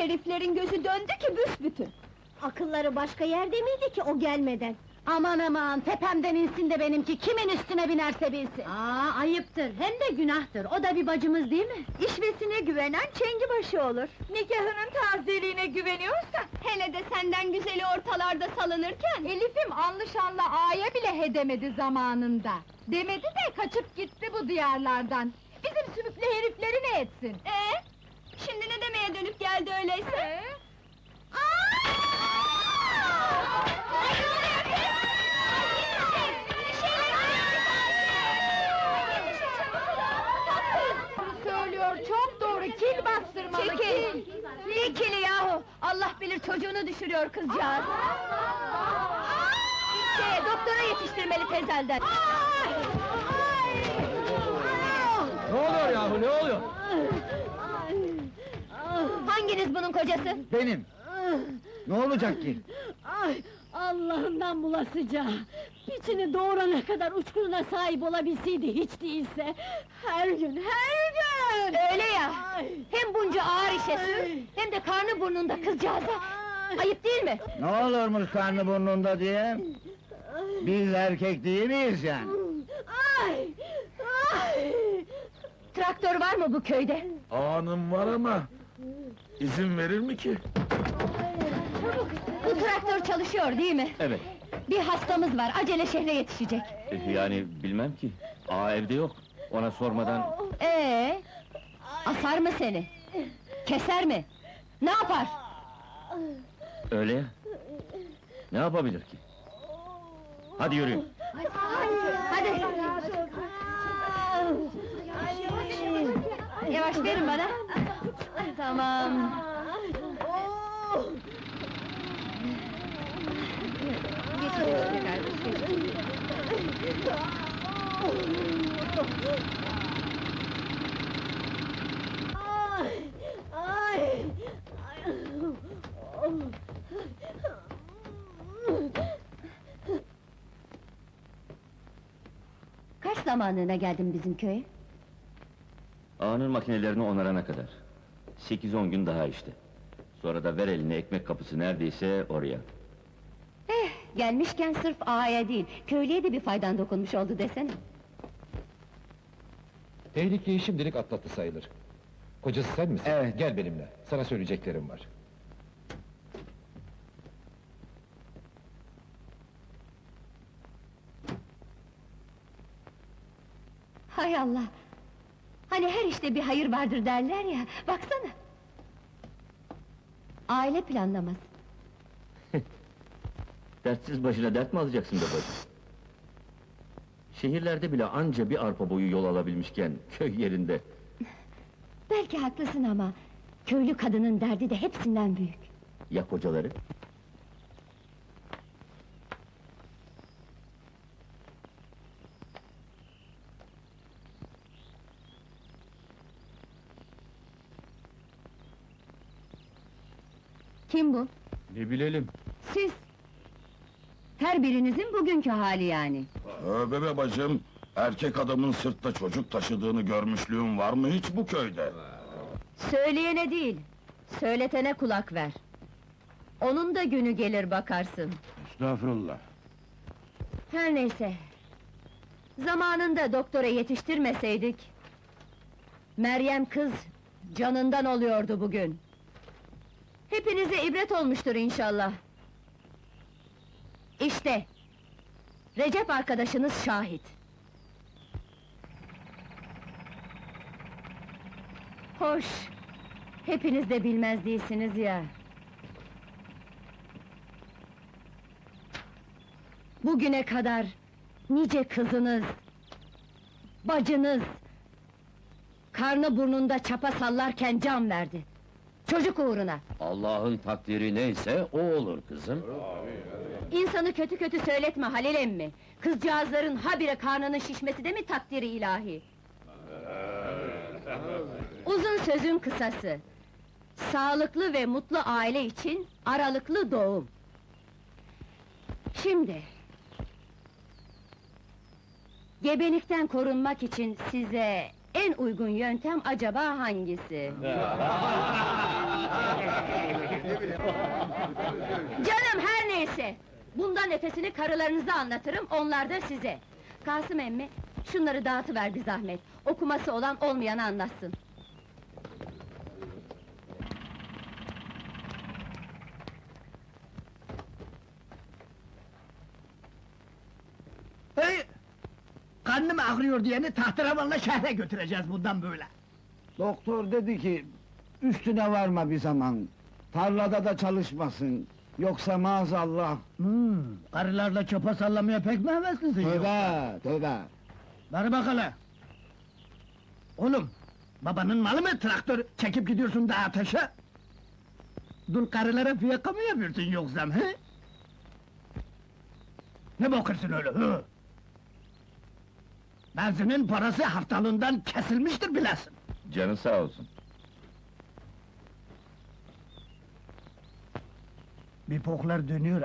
Heriflerin gözü döndü ki büsbütün. Akılları başka yerde miydi ki o gelmeden? Aman aman, tepemden insin de benimki, kimin üstüne binerse binsin! Aa, ayıptır, hem de günahtır. O da bir bacımız değil mi? İşvesine güvenen çengi başı olur. Nikahının tazeliğine güveniyorsa, Hele de senden güzeli ortalarda salınırken... Elif'im anlı şanlı ağaya bile hedemedi zamanında. Demedi de kaçıp gitti bu diyarlardan. Bizim sümüklü herifleri ne etsin? Ee, şimdi ne demeye dönüp geldi öyleyse? Ee? Söylüyor, çok doğru, kil bastırmalı, Çekil! kil! Ne kili yahu! Allah bilir çocuğunu düşürüyor kızcağız! Şey, doktora yetiştirmeli tezelden! Ne oluyor yahu, ne oluyor? Hanginiz bunun kocası? Benim. Ne olacak ki? Ay, Allah'ından bulasıca! Piçini doğurana kadar uçkuruna sahip olabilseydi hiç değilse! Her gün, her gün! Öyle ya! Ay! Hem bunca ağır işe sür, hem de karnı burnunda kızcağıza! Ay! Ayıp değil mi? Ne olurmuş karnı burnunda diye? Biz erkek değil miyiz yani? Ay! Ay! Traktör var mı bu köyde? Ağanım var ama izin verir mi ki? Bu traktör çalışıyor değil mi? Evet, Bir hastamız var, acele şehre yetişecek. e, yani bilmem ki. Aa evde yok. Ona sormadan... Ee, asar mı seni? Keser mi? Ne yapar? Öyle ya. Ne yapabilir ki? Hadi yürüyün. Hadi! Yavaş verin bana! Tamam! Geç şöyle kardeş, geç. Ay! Ay! Kaç zamanlığına geldin bizim köye? Ağanın makinelerini onarana kadar. Sekiz on gün daha işte. Sonra da ver eline ekmek kapısı neredeyse oraya. Eh, gelmişken sırf ağaya değil, köylüye de bir faydan dokunmuş oldu desene. Tehlikeyi şimdilik atlattı sayılır. Kocası sen misin? Evet. Gel benimle, sana söyleyeceklerim var. Hay Allah! Hani her işte bir hayır vardır derler ya, baksana! Aile planlaması. Dertsiz başına dert mi alacaksın be bacım? Şehirlerde bile anca bir arpa boyu yol alabilmişken, köy yerinde... Belki haklısın ama... ...köylü kadının derdi de hepsinden büyük. Ya kocaları? Kim bu? Ne bilelim? Siz! Her birinizin bugünkü hali yani. Tövbe be bacım, erkek adamın sırtta çocuk taşıdığını görmüşlüğün var mı hiç bu köyde? Söyleyene değil, söyletene kulak ver. Onun da günü gelir bakarsın. Estağfurullah. Her neyse. Zamanında doktora yetiştirmeseydik... Meryem kız canından oluyordu bugün. Hepinize ibret olmuştur inşallah. İşte Recep arkadaşınız şahit. Hoş. Hepiniz de bilmez değilsiniz ya. Bugüne kadar nice kızınız, bacınız, karnı burnunda çapa sallarken can verdi. Çocuk uğruna. Allah'ın takdiri neyse o olur kızım. İnsanı kötü kötü söyletme Halil emmi. Kızcağızların habire karnının şişmesi de mi takdiri ilahi? Uzun sözün kısası. Sağlıklı ve mutlu aile için aralıklı doğum. Şimdi... Gebelikten korunmak için size En uygun yöntem acaba hangisi? Canım her neyse! Bundan ötesini karılarınıza anlatırım, onlar da size. Kasım emmi, şunları dağıtıver bir zahmet. Okuması olan olmayanı anlatsın. Karnım ağrıyor diyeni tahterevanla şehre götüreceğiz bundan böyle. Doktor dedi ki, üstüne varma bir zaman. Tarlada da çalışmasın. Yoksa maazallah. Hmm, karılarla çopa sallamaya pek mi heveslisin yoksa? Tövbe, tövbe. Ver bakalım. Oğlum, babanın malı mı traktör çekip gidiyorsun dağa taşa? Dul karılara fiyaka mı yapıyorsun yoksa he? Ne bakırsın öyle hı? Benzinin parası haftalığından kesilmiştir bilesin. Canı sağ olsun. Bir poklar dönüyor